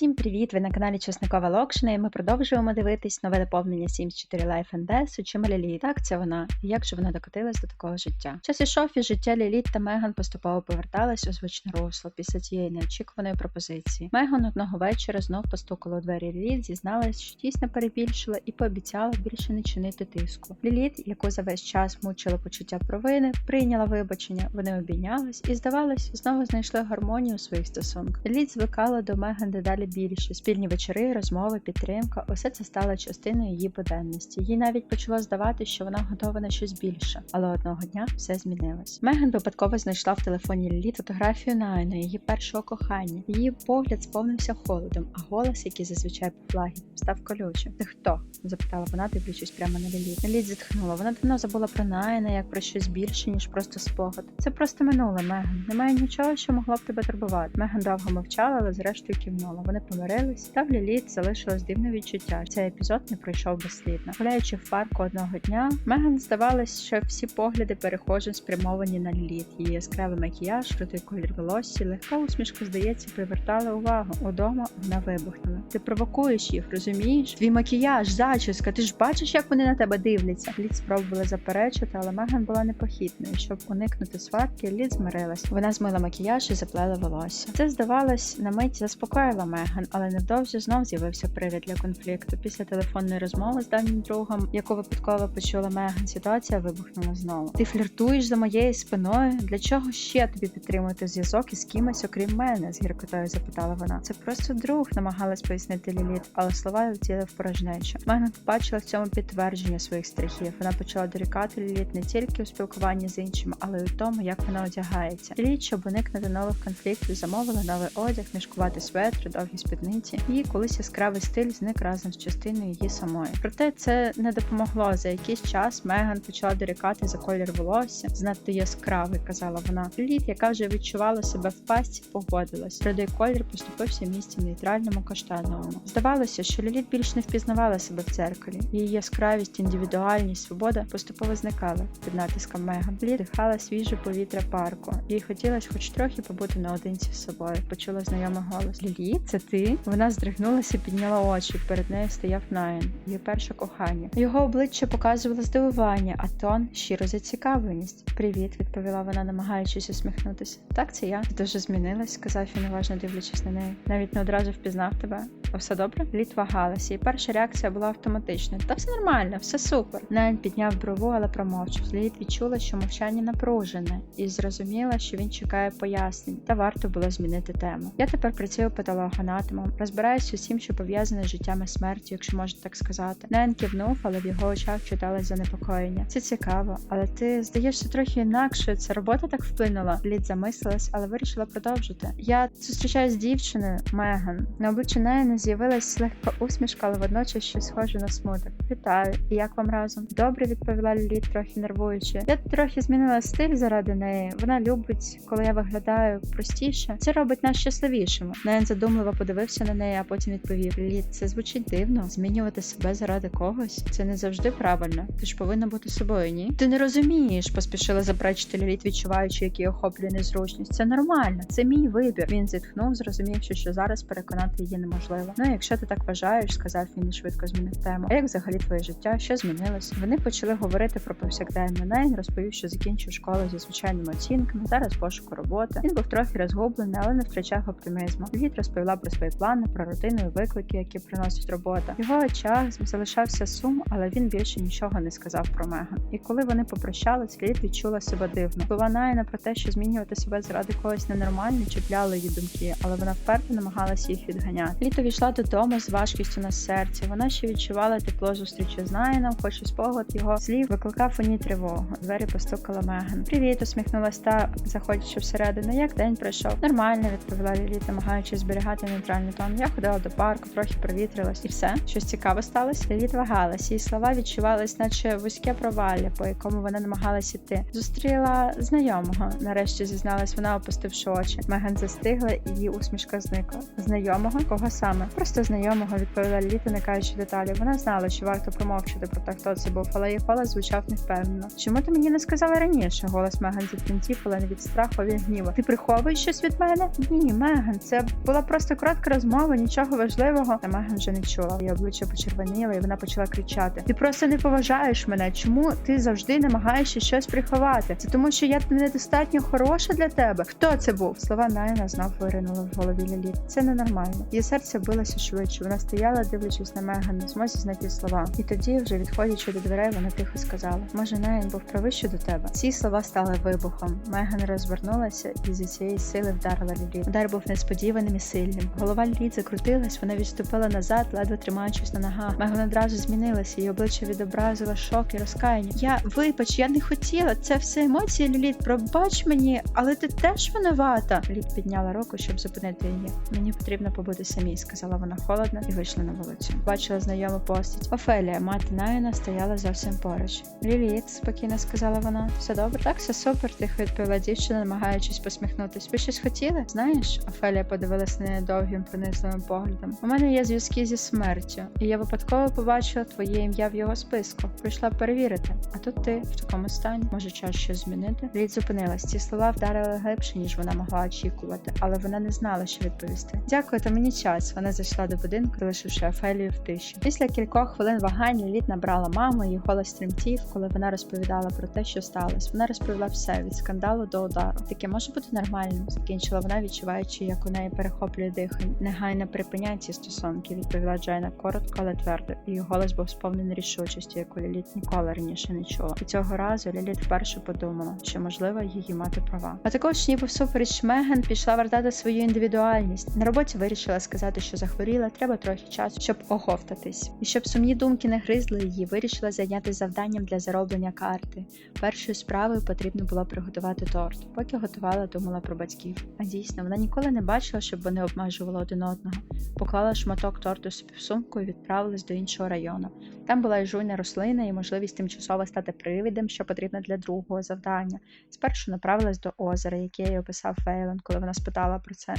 Всім привіт! Ви на каналі Чесникова Локшина, і ми продовжуємо дивитись нове доповнення Sims 4 Life and Death у чим Лілі. Так, це вона. І як же вона докотилась до такого життя? Час ішов і життя Ліліт та Меган поступово поверталось у звичне русло після цієї неочікуваної пропозиції. Меган одного вечора знов постукала у двері Ліліт, зізналась, що дійсно перебільшила і пообіцяла більше не чинити тиску. Ліліт, яку за весь час мучило почуття провини, прийняла вибачення. Вони обійнялись і, здавалось, знову знайшли гармонію у своїх стосунках. Ліліт звикала до Меган дедалі більше. Спільні вечори, розмови, підтримка усе це стало частиною її буденності. Їй навіть почало здавати, що вона готова на щось більше. Але одного дня все змінилось. Меган випадково знайшла в телефоні Ліліт фотографію Найна, її першого кохання. Її погляд сповнився холодом, а голос, який зазвичай був лагідним, став колючим. Ти хто? запитала вона, дивлячись прямо на Ліліт. Ліліт зітхнула. Вона давно забула про Найна, як про щось більше, ніж просто спогад. Це просто минуле, Меган. Немає нічого, що могло б тебе турбувати. Меган довго мовчала, але зрештою кивнула. Вони помирились, та в Ліліт залишилось дивне відчуття. Цей епізод не пройшов безслідно. Гуляючи в парку одного дня, Меган здавалось, що всі погляди перехожі спрямовані на Ліліт. Її яскравий макіяж, крутий колір волосся, легка усмішка, здається, привертала увагу. Удома вона вибухнула. Ти провокуєш їх, розумієш? Твій макіяж, зачіска, ти ж бачиш, як вони на тебе дивляться. Лід спробувала заперечити, але Меган була непохитною. Щоб уникнути сварки, Лід змирилась. Вона змила макіяж і заплела волосся. Це здавалось на мить заспокоїла Меган, але невдовзі знов з'явився привід для конфлікту. Після телефонної розмови з давнім другом, яку випадково почула Меган, ситуація вибухнула знову. Ти фліртуєш за моєю спиною. Для чого ще тобі підтримувати зв'язок із кимось, окрім мене? з гіркотою запитала вона. Це просто друг, намагалась пояснити Ліліт, але слова летіли в порожнечу. Меган побачила в цьому підтвердження своїх страхів. Вона почала дорікати Ліліт не тільки у спілкуванні з іншими, але й у тому, як вона одягається. Ліліт, щоб уникнути нових конфліктів, замовила новий одяг, мішкувати светри, довгі спідниці. Її колись яскравий стиль зник разом з частиною її самої. Проте це не допомогло. За якийсь час Меган почала дорікати за колір волосся, знадто яскравий, казала вона. Ліліт, яка вже відчувала себе в пастці, погодилась. Рудий колір поступився місцем нейтральному каштановому. Здавалося, що Ліліт більш не впізнавала себе в дзеркалі. Її яскравість, індивідуальність, свобода поступово зникали під натиском Меган. Ліліт дихала свіже повітря парку. Їй хотілося хоч трохи побути наодинці з собою. Почула знайомий голос. Лілі, це ти? Вона здригнулася, підняла очі. Перед нею стояв Найн, її перше кохання. Його обличчя показувало здивування, а тон щиро зацікавленість. Привіт, відповіла вона, намагаючись усміхнутися. Так, це я. Ти дуже змінилась, сказав він, уважно дивлячись на неї. Навіть не одразу впізнав тебе. Все добре? Літ вагалася, і перша реакція була автоматичною. Та все нормально, все супер. Найн підняв брову, але промовчав. Літ відчула, що мовчання напружене, і зрозуміла, що він чекає пояснень, та варто було змінити тему. Я тепер працюю патологоанатомом, розбираюся усім, що пов'язане з життям і смертю, якщо можна так сказати. Найн кивнув, але в його очах читалось занепокоєння. Це цікаво, але ти здаєшся трохи інакше. Ця робота так вплинула. Лід замислилась, але вирішила продовжити. Я зустрічаюсь з дівчиною Меган. На обличчі неї не з'явилась легка усмішка, але водночас щось схоже на смуток. Вітаю, і як вам разом? Добре, відповіла Ліліт, трохи нервуючи. Я трохи змінила стиль заради неї. Вона любить, коли я виглядаю простіше. Це робить нас щасливішими. Найн задумливо подивився на неї, а потім відповів: Ліліт, це звучить дивно. Змінювати себе заради когось. Це не завжди правильно. Ти ж повинна бути собою, ні? Ти не розумієш, поспішила заперечити Ліліт, відчуваючи, який охоплює незручність. Це нормально, це мій вибір. Він зітхнув, зрозумівши, що зараз переконати її неможливо. Ну, якщо ти так вважаєш, сказав він і швидко змінив тему. А як взагалі твоє життя? Що змінилось? Вони почали говорити про повсякденне. Найн розповів, що закінчив школу зі звичайними оцінками, зараз пошуку роботи. Він був трохи розгублений, але не втрачав оптимізму. Лід розповіла про свої плани, про рутину і виклики, які приносить робота. Його очах залишався сум, але він більше нічого не сказав про Меган. І коли вони попрощались, Лід відчула себе дивно. Слова Найна про те, що змінювати себе заради когось ненормально, чіпляли її думки, але вона вперто намагалася їх відганяти. Літо війшла додому з важкістю на серці. Вона ще відчувала тепло зустрічі з Найном, хоч і спогад його слів викликав у ній тривогу. Двері постукала Меган. Привіт, усміхнулась та, заходячи всередину. Як день пройшов? Нормально, відповіла Лілі, намагаючись зберігати нейтральний тон. Я ходила до парку, трохи провітрилась. І все, щось цікаве сталося. Ліліт вагалась, її слова відчувались, наче вузьке провалля, по якому вона намагалась іти. Зустріла знайомого. Нарешті зізналась вона, опустивши очі. Меган застигла, і її усмішка зникла. Знайомого? Кого саме? Просто знайомого відповіла Ліліта, не кажучи деталі. Вона знала, що варто промовчати про те, хто це був, але її голос звучав невпевнено. Чому ти мені не сказала раніше? Голос Меган затремтів, але не від страху, від гніву. Ти приховуєш щось від мене? Ні, Меган, це була просто коротка розмова, нічого важливого. Та Меган вже не чула. Її обличчя почервоніло, і вона почала кричати: Ти просто не поважаєш мене. Чому ти завжди намагаєшся щось приховати? Це тому, що я недостатньо хороша для тебе. Хто це був? Слова Найна знов виринули в голові Ліліт. Це ненормально. Її серце билося швидше. Вона стояла, дивлячись на Меган, не змозі знайти слова. І тоді, вже відходячи до дверей, вона тихо сказала: Може, Найн був правий щодо тебе? Ці слова стали вибухом. Меган розвернулася і зі цієї сили вдарила Ліліт. Удар був несподіваним і сильним. Голова Ліліт закрутилась, вона відступила назад, ледве тримаючись на ногах. Меган одразу змінилася, її обличчя відобразило шок і розкаяння. Я вибач, я не хотіла. Це все емоції, Ліліт. Пробач мені, але ти теж винувата. Ліліт підняла руку, щоб зупинити її. Мені потрібно побути самій, сказала вона холодно і вийшла на вулицю. Бачила знайому постать. Офелія, мати Найна, стояла зовсім поруч. Ліліт, спокійно сказала вона. Все добре? Так, все супер, тихо відповіла дівчина, намагаючись посміхнутись. Ви щось хотіли? Знаєш? Офелія подивилась на неї довгим пронизливим поглядом. У мене є зв'язки зі смертю, і я випадково побачила твоє ім'я в його списку. Прийшла перевірити. А тут ти в такому стані. Може, час щось змінити? Лід зупинилась. Ці слова вдарили глибше, ніж вона могла очікувати, але вона не знала, що відповісти. Дякую, то мені час. Вона зайшла до будинку, залишивши Офелію в тиші. Після кількох хвилин вагань Ліліт набрала маму, її голос тремтів, коли вона розповідала про те, що сталося. Вона розповіла все від скандалу до удару. Таке може бути нормальним, закінчила вона, відчуваючи, як у неї перехоплює дихання. Негайно припиняй ці стосунки, відповіла Джайна коротко, але твердо. Її голос був сповнений рішучості, яку Ліліт ніколи раніше не чула. І цього разу Ліліт вперше подумала, що можливо її мати права. А також ніби всупереч Меган пішла вертати свою індивідуальність. На роботі вирішила сказати, що захворіла, треба трохи часу, щоб оговтатись. І щоб сумні думки не гризли її, вирішила зайнятися завданням для зароблення карти. Першою справою потрібно було приготувати торт. Поки готувала, думала про батьків. А дійсно, вона ніколи не бачила, щоб вони обмежували один одного. Поклала шматок торту собі в сумку і відправилась до іншого району. Там була і жуйна рослина, і можливість тимчасово стати привидом, що потрібно для другого завдання. Спершу направилась до озера, яке їй описав Фейлен, коли вона спитала про це.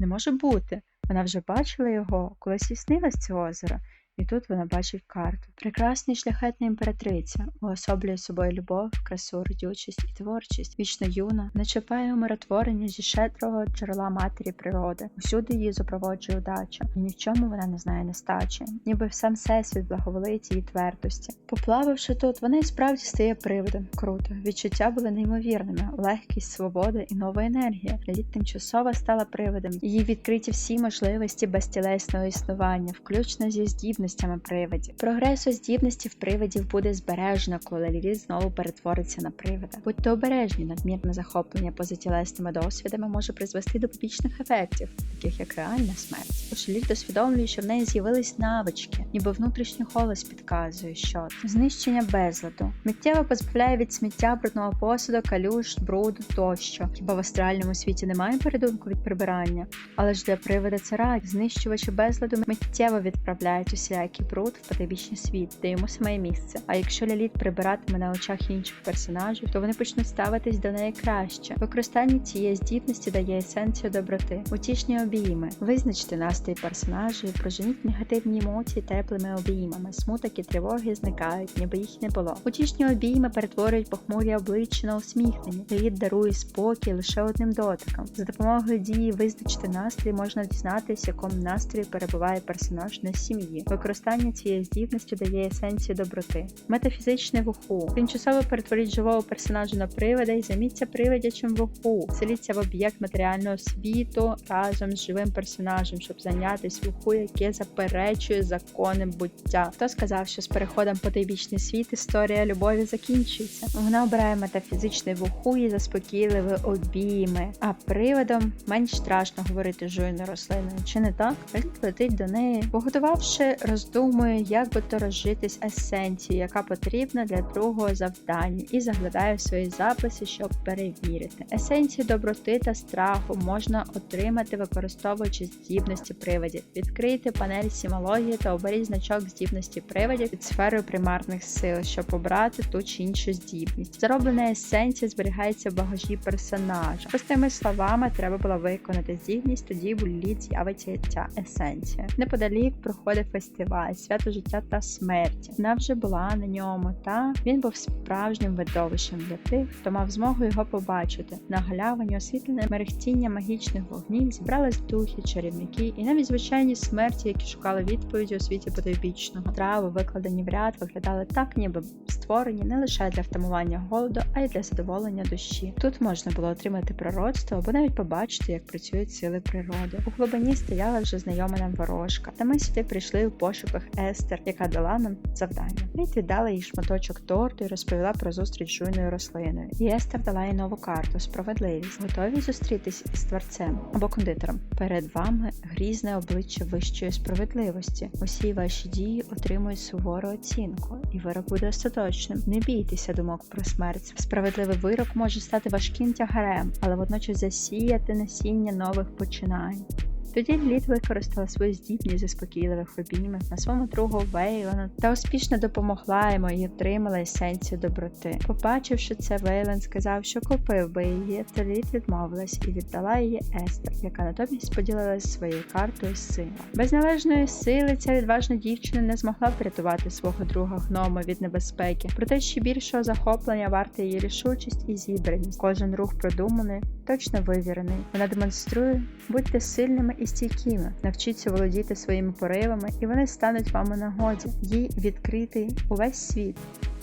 Не може бути. Вона вже бачила його, коли і снилось це озеро. І тут вона бачить карту. Прекрасна і шляхетна імператриця уособлює собою любов, красу, родючість і творчість. Вічно юна, не чіпає умиротворення зі щедрого джерела матері природи. Усюди її запроводжує удача, і ні в чому вона не знає нестачі, ніби сам всесвіт благоволить її твердості. Поплававши тут, вона і справді стає привидом. Круто. Відчуття були неймовірними: легкість, свобода і нова енергія. Ліліт тимчасово стала привидом. Її відкриті всі можливості безтілесного існування, включно зі здібностями привидів. Прогрес у здібності в привидів буде збережено, коли Ліліт знову перетвориться на привида. Будьте обережні, надмірне захоплення позатілесними досвідами може призвести до побічних ефектів, таких як реальна смерть. Тож Ліліт усвідомлює, що в неї з'явились навички, ніби внутрішній голос підказує, що знищення безладу миттєво позбавляє від сміття брудного посуду, калюш, бруду тощо. Хіба в астральному світі немає порятунку від прибирання? Але ж для привида це рай. Знищувачі безладу миттєво відправляють усілякий бруд в потайбічний світ, де йому саме місце. А якщо Ліліт прибиратиме на очах інших персонажів, то вони почнуть ставитись до неї краще. Використання цієї здібності дає есенцію доброти, утішні обійми. Визначте настрій персонажа і проженіть негативні емоції теплими обіймами. Смуток і тривоги зникають, ніби їх не було. Утішні обійми перетворюють похмурі обличчя на усміхнені. Ліліт дарує спокій лише одним дотиком. За допомогою дії визначити настрій можна дізнатися, в якому настрої перебуває персонаж на сім'ї. Використання цієї здібності дає есенцію доброти. Метафізичне вуху. Тимчасово перетворіть живого персонажа на привида і заміться привидячим вуху. Селіться в об'єкт матеріального світу разом з живим персонажем, щоб зайнятися вуху, яке заперечує закони буття. Хто сказав, що з переходом по той бічний світ історія любові закінчується? Вона обирає метафізичний вуху і заспокійливі обійми, а привидом менш страшно говорити жуйною рослиною. Чи не так? Ліліт летить до неї, поготувавши роздумує, як би то розжитись есенцією, яка потрібна для другого завдання, і заглядає в свої записи, щоб перевірити. Есенцію доброти та страху можна отримати, використовуючи здібності привидів. Відкрийте панель сімології та оберіть значок здібності привидів під сферою примарних сил, щоб обрати ту чи іншу здібність. Зароблена есенція зберігається в багажі персонажа. Простими словами, треба було виконати здібність, тоді в лід з'явиться ця есенція. Неподалік проходив фестиваль свято життя та смерті. Вона вже була на ньому, та він був справжнім видовищем для тих, хто мав змогу його побачити. На галявині освітлене мерехтіння магічних вогнів зібрались духи, чарівники і навіть звичайні смерті, які шукали відповіді у світі потойбічного. Трави, викладені в ряд, виглядали так, ніби створені не лише для втамування голоду, а й для задоволення душі. Тут можна було отримати пророцтво або навіть побачити, як працюють сили природи. У глибині стояла вже знайома нам ворожка, та ми сюди прийшли у пошуках Естер, яка дала нам завдання. Рід віддала їй шматочок торту і розповіла про зустріч з жуйною рослиною. І Естер дала їй нову карту справедливість. Готові зустрітись із творцем або кондитером. Перед вами грізне обличчя вищої справедливості. Усі ваші дії отримують сувору оцінку, і вирок буде остаточним. Не бійтеся думок про смерть. Справедливий вирок може стати важким тягарем, але водночас засіяти насіння нових починань. Тоді Лід використала свою здібність заспокійливих обіймів на своєму другу Вейлану та успішно допомогла йому і отримала есенцію доброти. Побачивши це, Вейлен сказав, що купив би її, то Лід відмовилась і віддала її Естер, яка натомість поділилася своєю картою з сином. Без належної сили ця відважна дівчина не змогла врятувати свого друга гнома від небезпеки, проте ще більшого захоплення варта її рішучість і зібраність. Кожен рух продуманий, точно вивірений. Вона демонструє, будьте сильними і стійкими, навчіться володіти своїми поривами, і вони стануть вам у нагоді. Їй відкритий увесь світ.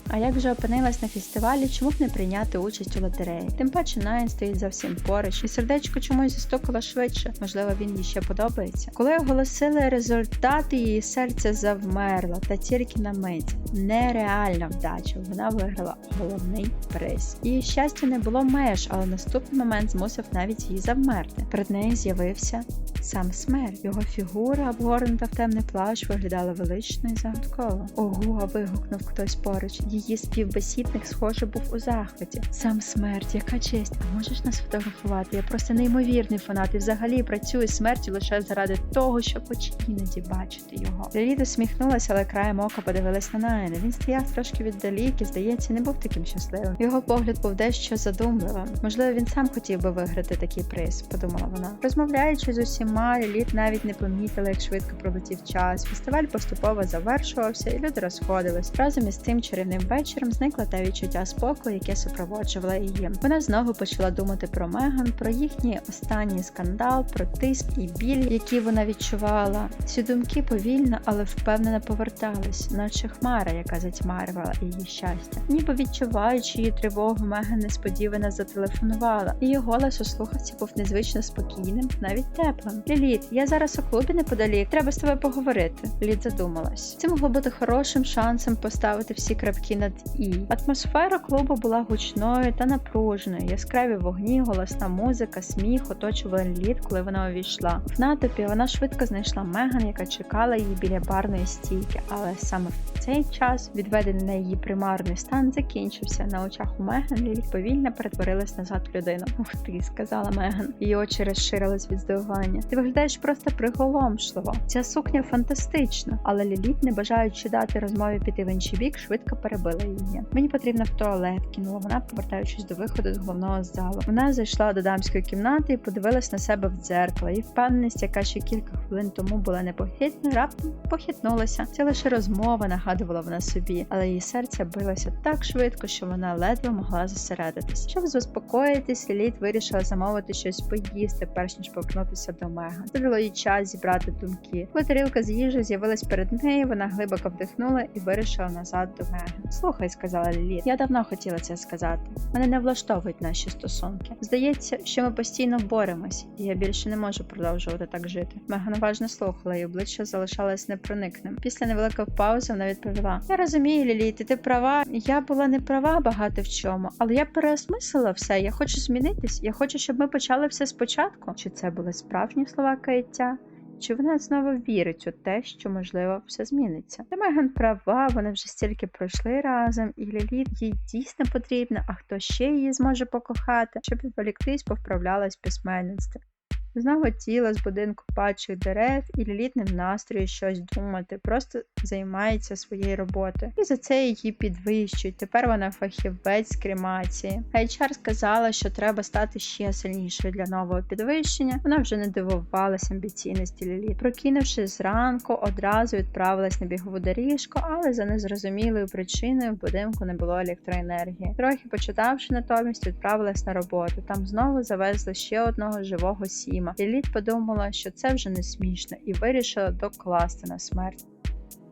А як вже опинилась на фестивалі, чому б не прийняти участь у лотереї? Тим паче Найн стоїть зовсім поруч, і сердечко чомусь застукало швидше. Можливо, він їй ще подобається. Коли оголосили результати, її серце завмерло, та тільки на мить. Нереальна вдача. Вона виграла головний приз. Її щастя не було меж, але наступний момент змусив навіть її завмерти. Перед нею з'явився сам смерть. Його фігура, обгорнута в темний плащ, виглядала велично і загадково. Ого, вигукнув хтось поруч. Її співбесідник, схоже, був у захваті. Сам смерть, яка честь, а можеш нас фотографувати? Я просто неймовірний фанат і взагалі працюю смертю лише заради того, щоб хоч іноді бачити його. Ліліда сміхнулася, але краєм ока подивилась на Найна. Він стояв трошки віддалік і, здається, не був таким щасливим. Його погляд був дещо задумливим. Можливо, він сам хотів би виграти такий приз, подумала вона. Розмовляючи з усіма, Ліліт навіть не помітила, як швидко пролетів час. Фестиваль поступово завершувався, і люди розходились. Разом із тим чарівним вечором зникло те відчуття спокою, яке супроводжувало її. Вона знову почала думати про Меган, про їхній останній скандал, про тиск і біль, які вона відчувала. Ці думки повільно, але впевнено повертались, наче хмара, яка затьмарювала її щастя. Ніби відчуваючи її тривогу, Меган несподівано зателефонувала. Її голос у слухавці був незвично спокійним, навіть теплим. Ліліт, я зараз у клубі неподалік. Треба з тобою поговорити. Лід задумалась. Це могло бути хорошим шансом поставити всі крапки над і. Атмосфера клубу була гучною та напруженою. Яскраві вогні, голосна музика, сміх оточували лід, коли вона увійшла. В натовпі вона швидко знайшла Меган, яка чекала її біля барної стійки, але саме в цей час відведений на її примарний стан закінчився. На очах у Меган Лілі повільно перетворилась назад в людину. Ух ти, сказала Меган. Її очі розширились від здивування. Ти виглядаєш просто приголомшливо. Ця сукня фантастична, але Ліліт, не бажаючи дати розмові піти в інший бік, швидко перебила її. Мені потрібно в туалет, кинула вона, повертаючись до виходу з головного залу. Вона зайшла до дамської кімнати і подивилась на себе в дзеркало. І впевненість, яка ще кілька хвилин тому була непохитною, раптом похитнулася. Це лише розмова, нагадувала вона собі, але її серце билося так швидко, що вона ледве могла зосередитись. Щоб заспокоїтись, Ліліт вирішила замовити щось поїсти, перш ніж повернутися до Мега. Це дало їй час зібрати думки. Коли тарілка з їжею з'явилась перед нею, вона глибоко вдихнула і вирішила назад до Мега. Слухай, сказала Ліліт, я давно хотіла це сказати. Мене не влаштовують наші стосунки. Здається, що ми постійно боремось, і я більше не можу продовжувати так жити. Меган уважно слухала, і обличчя залишалось непроникним. Після невеликої паузи вона відповіла: Я розумію, Ліліт, ти права. Я була не права багато в чому, але я переосмислила все. Я хочу змінитись. Я хочу, щоб ми почали все спочатку. Чи це були справжні слова каяття? Чи вона знову вірить у те, що можливо все зміниться? Та Меган права, вони вже стільки пройшли разом, і Ліліт їй дійсно потрібна, а хто ще її зможе покохати, щоб відволіктись, повправлялась в тіло з будинку падаючих дерев, і Ліліт не в настрої щось думати, просто займається своєю роботою. І за це її підвищують. Тепер вона фахівець з кремації. HR сказала, що треба стати ще сильнішою для нового підвищення. Вона вже не дивувалася амбіційності Ліліт. Прокинувшись зранку, одразу відправилась на бігову доріжку, але за незрозумілою причиною в будинку не було електроенергії. Трохи почитавши натомість, відправилась на роботу. Там знову завезли ще одного живого сіма. Ліліт подумала, що це вже не смішно, і вирішила докласти на смерть.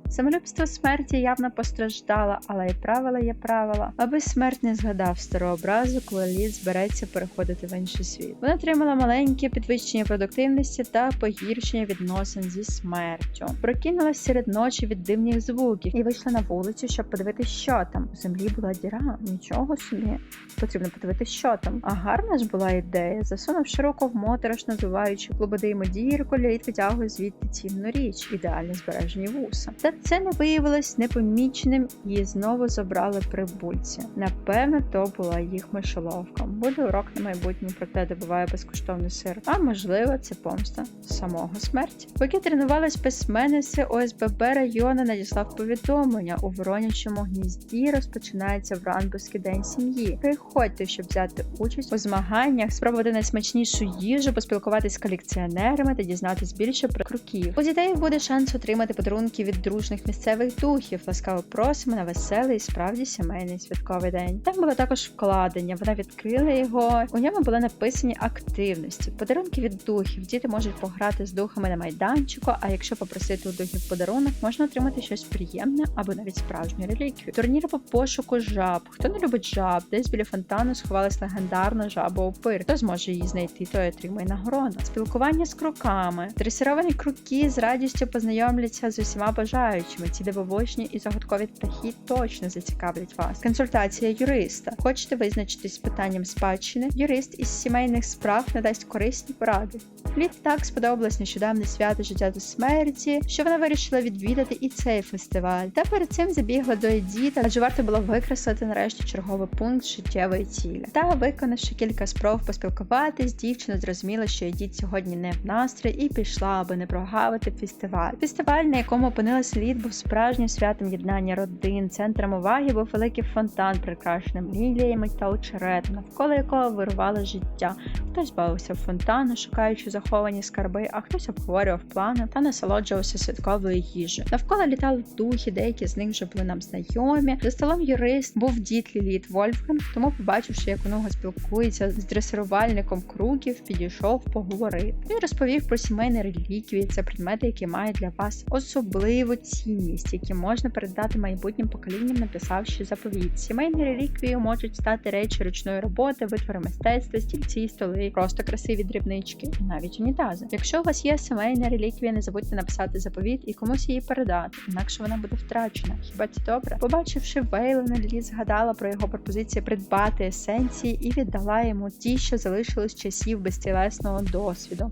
Самолюбство смерті явно постраждало, але і правила є правила, аби смерть не згадав стару образу, коли лід збереться переходити в інший світ. Вона отримала маленьке підвищення продуктивності та погіршення відносин зі смертю. Прокинулась серед ночі від дивних звуків і вийшла на вулицю, щоб подивитися, що там. У землі була діра, нічого собі. Потрібно подивитися, що там. А гарна ж була ідея. Засунувши руку в моторошно зуваючи клубодиму дірку, лід витягує звідти цінну річ, ідеально збережені вуса. Та це не виявилось непоміченим і знову забрали прибульці. Напевно, то була їх мишоловка. Буде урок на майбутнє про те, де буває безкоштовний сир. А можливо, це помста самого смерті. Поки тренувались письменниці, ОСББ району надіслав повідомлення у Воронячому гнізді. Розпочинається Вранбурзький день сім'ї. Приходьте, щоб взяти участь у змаганнях, спробувати найсмачнішу їжу, поспілкуватись з колекціонерами та дізнатись більше про круків. У дітей буде шанс отримати подарунки від дружних місцевих духів. Ласкаво просимо на веселий, і справді сімейний святковий день. Там було також вкладення. Вона відкрила його. У ньому були написані активності, подарунки від духів. Діти можуть пограти з духами на майданчику. А якщо попросити у духів подарунок, можна отримати щось приємне або навіть справжню реліквію. Турнір по пошуку жаб. Хто не любить жаб, десь біля фонтану сховалась легендарна жаба опир. Хто зможе її знайти, той отримає нагороду. Спілкування з круками. Дресировані круки з радістю познайомляться з усіма бажаючими. Ці дивовижні і загадкові птахи точно зацікавлять вас. Консультація юриста. Хочете визначитись з питанням спадщини? Юрист із сімейних справ надасть корисні поради. Літ так сподобалось нещодавне свято життя та смерті, що вона вирішила відвідати і цей фестиваль. Та перед цим забігла до Едіта, адже варто було викреслити нарешті черговий пункт життєвої цілі. Та виконавши кілька спроб поспілкуватись, дівчина зрозуміла, що Едіт сьогодні не в настрої і пішла, аби не прогавити фестиваль. Фестиваль, на якому опинилась літ, був справжнім святом єднання родин. Центром уваги був великий фонтан, прикрашеним ліліями та очеретом, навколо якого вирувало життя. Хтось бавився в фонтану, шукаючи заховані скарби, а хтось обговорював плани та насолоджувався святковою їжею. Навколо літали духи, деякі з них вже були нам знайомі. За столом юрист був дід Ліліт Вольфганг, тому, побачивши, як нього спілкується з дресирувальником кругів, підійшов поговорити. Він розповів про сімейні реліквії. Це предмети, які мають для вас особливу цінність, які можна передати майбутнім поколінням, написавши заповіт. Сімейні реліквії можуть стати речі ручної роботи, витвори мистецтва, стільці, столи, просто красиві дрібнички, і навіть унітази. Якщо у вас є сімейна реліквія, не забудьте написати заповіт і комусь її передати, інакше вона буде втрачена. Хіба це добре? Побачивши Вейлена, Лі згадала про його пропозиції придбати есенції і віддала йому ті, що залишились часів безтілесного досвіду.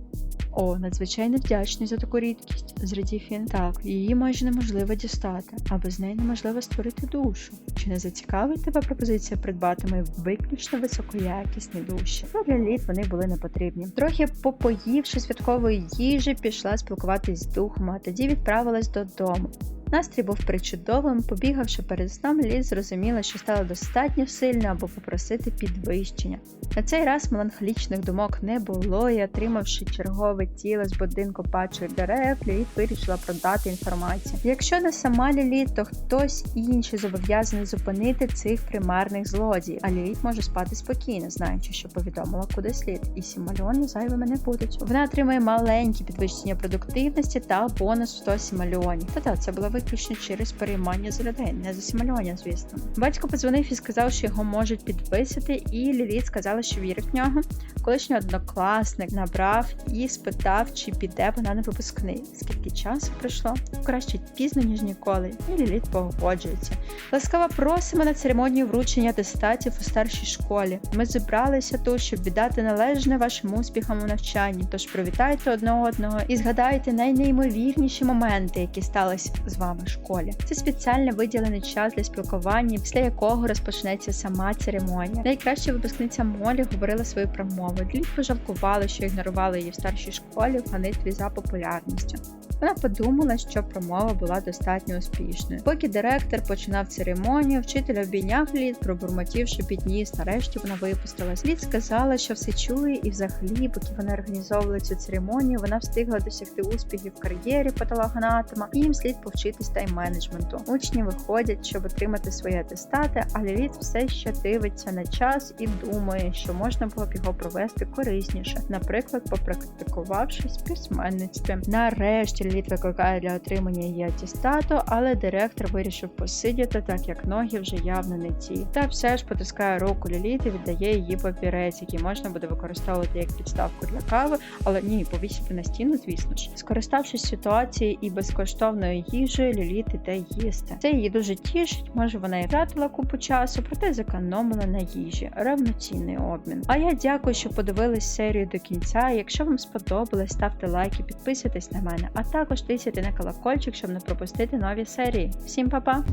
О, надзвичайно вдячний за таку рідкість, зрадів він. Так, її майже неможливо дістати, а без неї неможливо створити душу. Чи не зацікавить тебе пропозиція придбати мої виключно високоякісні душі? Ну, для літ вони були не потрібні. Трохи попоївши святкової їжі, пішла спілкуватись з духом, а тоді відправилась додому. Настрій був причудовим, побігавши перед сном, Ліз зрозуміла, що стала достатньо сильно, аби попросити підвищення. На цей раз меланхолічних думок не було, і отримавши чергове тіло з будинку пачок дерев, Ліліт вирішила продати інформацію. Якщо не сама Ліліт, то хтось інший зобов'язаний зупинити цих примарних злодіїв, а Ліліт може спати спокійно, знаючи, що повідомила куди слід, і сімальони зайвими не будуть. Вона отримує маленькі підвищення продуктивності та бонус в 100 сімальонів. Та-та, це було виключно через переймання з людей, не за симулювання, звісно. Батько подзвонив і сказав, що його можуть підписати, і Ліліт сказала, що вірить в нього. Колишній однокласник набрав і спитав, чи піде вона на випускний. Скільки часу пройшло? Краще пізно, ніж ніколи. І Ліліт погоджується. Ласкаво просимо на церемонію вручення атестатів у старшій школі. Ми зібралися тут, щоб віддати належне вашим успіхам у навчанні. Тож привітайте одне одного і згадайте найнеймовірніші моменти, які сталися з вами в школі. Це спеціально виділений час для спілкування, після якого розпочнеться сама церемонія. Найкраща випускниця Молі говорила свою промову. Ліліт пожалкувала, що ігнорували її в старшій школі в гонитві за популярністю. Вона подумала, що промова була достатньо успішною. Поки директор починав церемонію, вчитель обійняв лід, пробурмотівши підніс. Нарешті вона випустилась. Лід сказала, що все чує, і взагалі, поки вони організовували цю церемонію, вона встигла досягти успіхів в кар'єрі патологоанатома, і їм слід повчитись тайм-менеджменту. Учні виходять, щоб отримати свої атестати, а Ліліт все ще дивиться на час і думає, що можна було б його провести корисніше, наприклад, попрактикувавшись в письменництві. Нарешті Ліліт викликає для отримання її атестату, але директор вирішив посидіти, так як ноги вже явно не ті. Та все ж потискає руку Ліліт і віддає її папірець, який можна буде використовувати як підставку для кави, але ні, повісити на стіну, звісно ж. Скориставшись ситуацією і безкоштовною їжею, Ліліт та їсти. Це її дуже тішить. Може вона і втратила купу часу, проте зекономила на їжі. Равноцінний обмін. А я дякую, що подивились серію до кінця. Якщо вам сподобалось, ставте лайки, підписуйтесь на мене, а також тисяйте на колокольчик, щоб не пропустити нові серії. Всім па-па!